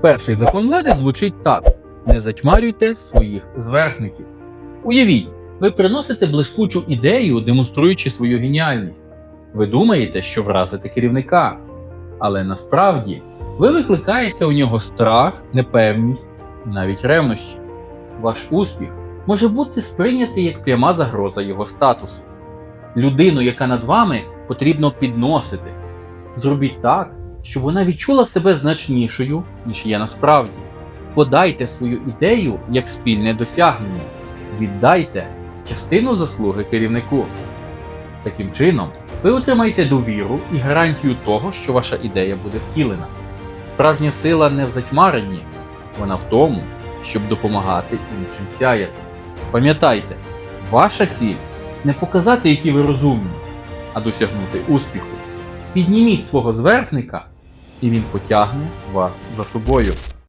Перший закон влади звучить так: не затьмарюйте своїх зверхників. Уявіть, ви приносите блискучу ідею, демонструючи свою геніальність. Ви думаєте, що вразите керівника, але насправді ви викликаєте у нього страх, непевність, навіть ревнощі. Ваш успіх може бути сприйнятий як пряма загроза його статусу. Людину, яка над вами, потрібно підносити. Зробіть так, щоб вона відчула себе значнішою, ніж є насправді. Подайте свою ідею як спільне досягнення. Віддайте частину заслуги керівнику. Таким чином, ви отримаєте довіру і гарантію того, що ваша ідея буде втілена. Справжня сила не в затьмаренні, вона в тому, щоб допомагати іншим сяяти. Пам'ятайте, ваша ціль не показати, які ви розумні, а досягнути успіху. Підніміть свого зверхника, і він потягне вас за собою.